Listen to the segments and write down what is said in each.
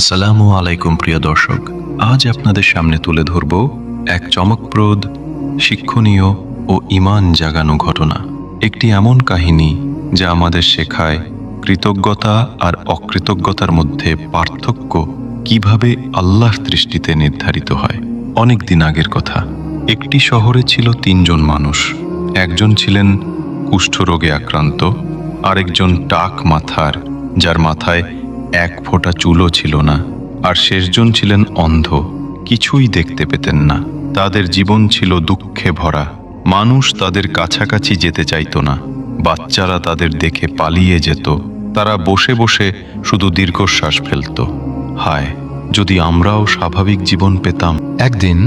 আসসালামু আলাইকুম প্রিয় দর্শক, আজ আপনাদের সামনে তুলে ধরব এক চমকপ্রদ, শিক্ষণীয় ও ইমান জাগানো ঘটনা। একটি এমন কাহিনী যা আমাদের শেখায় কৃতজ্ঞতা আর অকৃতজ্ঞতার মধ্যে পার্থক্য কীভাবে আল্লাহর দৃষ্টিতে নির্ধারিত হয়। অনেক দিন আগের কথা, একটি শহরে ছিল তিনজন মানুষ। একজন ছিলেন কুষ্ঠরোগে আক্রান্ত, আরেকজন টাক মাথার, যার মাথায় এক ফোঁটা চুলও ছিল না, আর শেষজন ছিলেন অন্ধ, কিছুই দেখতে পেতেন না। তাদের জীবন ছিল দুঃখে ভরা। মানুষ তাদের কাছাকাছি যেতে চাইতো না। বাচ্চারা তাদের দেখে পালিয়ে যেত। তারা বসে বসে শুধু দীর্ঘশ্বাস ফেলত। হায়, যদি আমরাও স্বাভাবিক জীবন পেতাম। একদিন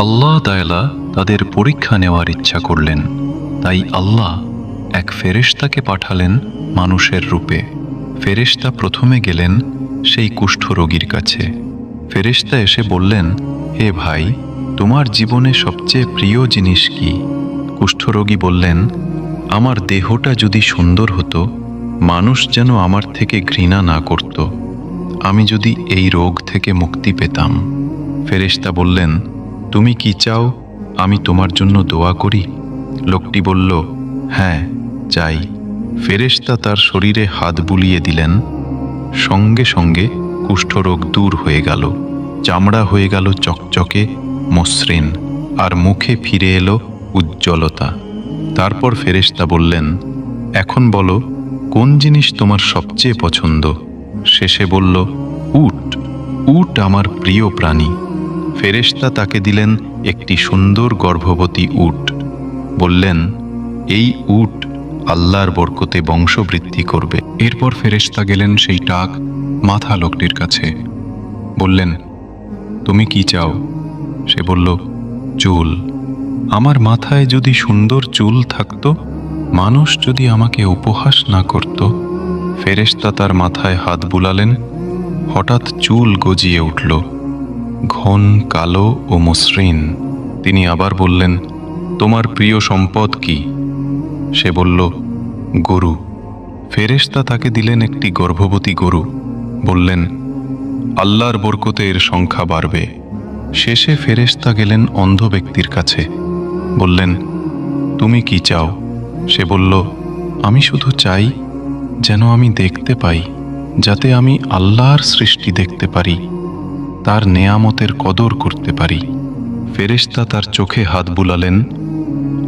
আল্লাহ তায়লা তাদের পরীক্ষা নেওয়ার ইচ্ছা করলেন। তাই আল্লাহ এক ফেরেশতাকে পাঠালেন মানুষের রূপে। ফেরেশতা প্রথমে গেলেন সেই কুষ্ঠরোগীর কাছে। ফেরেশতা এসে বললেন, হে ভাই, তোমার জীবনে সবচেয়ে প্রিয় জিনিস কি? কুষ্ঠরোগী বললেন, আমার দেহটা যদি সুন্দর হতো, মানুষ যেন আমার থেকে ঘৃণা না করত। আমি যদি এই রোগ থেকে মুক্তি পেতাম। ফেরেশতা বললেন, তুমি কি চাও আমি তোমার জন্য দোয়া করি? লোকটি বলল হ্যাঁ চাই। ফেরেশতা তার শরীরে হাত বুলিয়ে দিলেন। সঙ্গে সঙ্গে কুষ্ঠরোগ দূর হয়ে গেল। চামড়া হয়ে গেল চকচকে, মসৃণ, আর মুখে ফিরে এলো উজ্জ্বলতা। তারপর ফেরেশতা বললেন, এখন বলো, কোন জিনিস তোমার সবচেয়ে পছন্দ? শেষে বলল, উট উট আমার প্রিয় প্রাণী। ফেরেশতা তাকে দিলেন একটি সুন্দর গর্ভবতী উট। বললেন, এই উট আল্লাহর বরকতে বংশবৃদ্ধি করবে। এরপর ফেরেশতা গেলেন সেই টাক মাথা লোকটির কাছে। বললেন, তুমি কি চাও? সে বলল, চুল। আমার মাথায় যদি সুন্দর চুল থাকত, মানুষ যদি আমাকে উপহাস না করত? ফেরেশতা তার মাথায় হাত বুলালেন। হঠাৎ চুল গজিয়ে উঠল, ঘন, কালো ও মসৃণ। তিনি আবার বললেন, তোমার প্রিয় সম্পদ কি? সে বলল, গরু, ফেরেশতা তাকে দিলেন একটি গর্ভবতী গরু। বললেন, আল্লাহর বরকতে এর সংখ্যা বাড়বে। শেষে ফেরেশতা গেলেন অন্ধ ব্যক্তির কাছে। বললেন, তুমি কি চাও? সে বলল, আমি শুধু চাই যেন আমি দেখতে পাই, যাতে আমি আল্লাহর সৃষ্টি দেখতে পারি, তার নেয়ামতের কদর করতে পারি। ফেরেশতা তার চোখে হাত বুলালেন,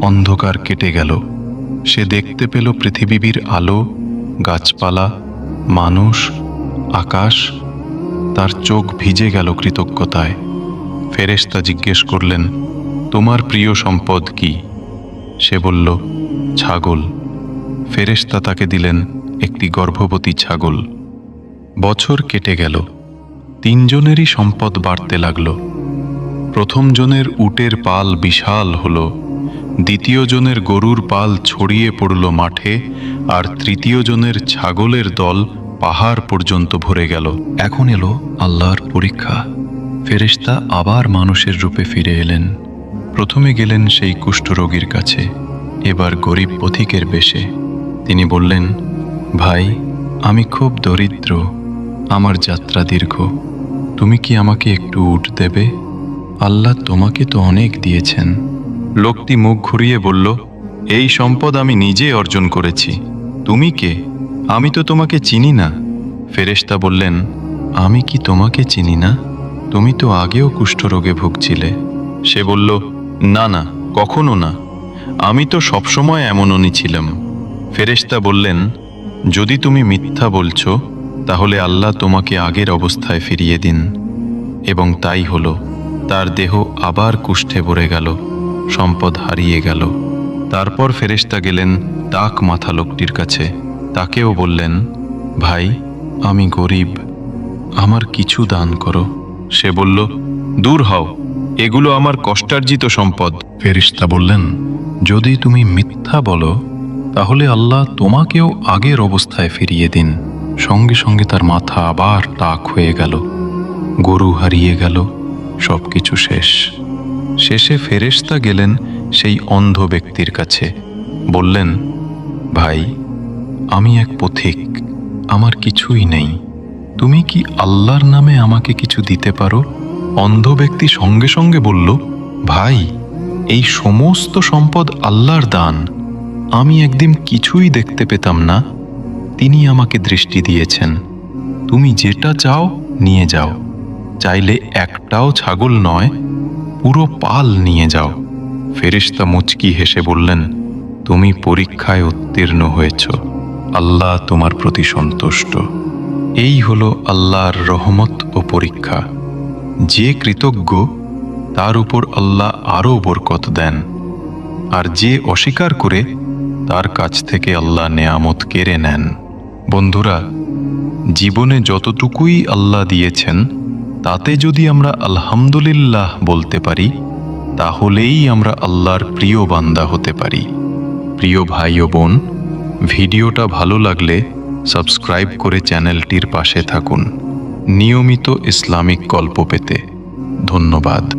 অন্ধকার কেটে গেল। সে দেখতে পেল পৃথিবীর আলো, গাছপালা, মানুষ, আকাশ। তার চোখ ভিজে গেল কৃতজ্ঞতায়। ফেরেশতা জিজ্ঞেস করলেন, তোমার প্রিয় সম্পদ কি? সে বলল, ছাগল। ফেরেশতা তাকে দিলেন একটি গর্ভবতী ছাগল। বছর কেটে গেল। তিনজনেরই সম্পদ বাড়তে লাগল। প্রথমজনের উটের পাল বিশাল হলো। দ্বিতীয় জনের গরুর পাল ছড়িয়ে পড়ল মাঠে আর তৃতীয় জনের ছাগলের দল পাহাড় পর্যন্ত ভরে গেল। এখন এলো আল্লাহর পরীক্ষা। ফেরেশতা আবার মানুষের রূপে ফিরে এলেন। প্রথমে গেলেন সেই কুষ্ঠরোগীর কাছে, এবার গরিব পথিকের বেশে। তিনি বললেন, ভাই, আমি খুব দরিদ্র, আমার যাত্রা দীর্ঘ। তুমি কি আমাকে একটু উঠ দেবে? আল্লাহ তোমাকে তো অনেক দিয়েছেন। লোকটি মুখ ঘুরিয়ে বলল, এই সম্পদ আমি নিজে অর্জন করেছি। তুমি কে? আমি তো তোমাকে চিনি না। ফেরেশতা বললেন, আমি কি তোমাকে চিনি না? তুমি তো আগেও কুষ্ঠরোগে ভুগছিলে। সে বলল, না না, কখনো না। আমি তো সবসময় এমন এমনই ছিলাম। ফেরেশতা বললেন, যদি তুমি মিথ্যা বলছো, তাহলে আল্লাহ তোমাকে আগের অবস্থায় ফিরিয়ে দিন। এবং তাই হলো, তার দেহ আবার কুষ্ঠে ভরে গেল। সম্পদ হারিয়ে গেল। তারপর ফেরেশতা গেলেন টাক মাথা লোকটির কাছে। তাকেও বললেন, ভাই, আমি গরিব, আমার কিছু দান করো। সে বলল, দূর হও, এগুলো আমার কষ্টার্জিত সম্পদ। ফেরিস্তা বললেন, যদি তুমি মিথ্যা বলো, তাহলে আল্লাহ তোমাকেও আগের অবস্থায় ফিরিয়ে দিন। সঙ্গে সঙ্গে তার মাথা আবার টাক হয়ে গেল। গরু হারিয়ে গেল সব কিছু শেষ। শেষে ফেরেশতা গেলেন সেই অন্ধ ব্যক্তির কাছে। বললেন, ভাই, আমি এক পথিক, আমার কিছুই নেই। তুমি কি আল্লাহর নামে আমাকে কিছু দিতে পারো? অন্ধ ব্যক্তি সঙ্গে সঙ্গে বলল, ভাই, এই সমস্ত সম্পদ আল্লাহর দান। আমি একদিন কিছুই দেখতে পেতাম না। তিনি আমাকে দৃষ্টি দিয়েছেন। তুমি যেটা চাও নিয়ে যাও। চাইলে একটাও ছাগল নয় পুরো পাল নিয়ে যাও। ফেরেশতা মুচকি হেসে বললেন, তুমি পরীক্ষায় উত্তীর্ণ হয়েছ। আল্লাহ তোমার প্রতি সন্তুষ্ট। এই হলো আল্লাহর রহমত ও পরীক্ষা। যে কৃতজ্ঞ, তার উপর আল্লাহ আরও বরকত দেন। আর যে অস্বীকার করে, তার কাছ থেকে আল্লাহ নেয়ামত কেড়ে নেন। বন্ধুরা, জীবনে যতটুকুই আল্লাহ দিয়েছেন তাতে যদি আমরা আলহামদুলিল্লাহ বলতে পারি, তাহলেই আমরা আল্লাহর প্রিয় বান্দা হতে পারি। প্রিয় ভাই ও বোন, ভিডিওটা ভালো লাগলে সাবস্ক্রাইব করে চ্যানেলটির পাশে থাকুন। নিয়মিত ইসলামিক গল্প পেতে। ধন্যবাদ।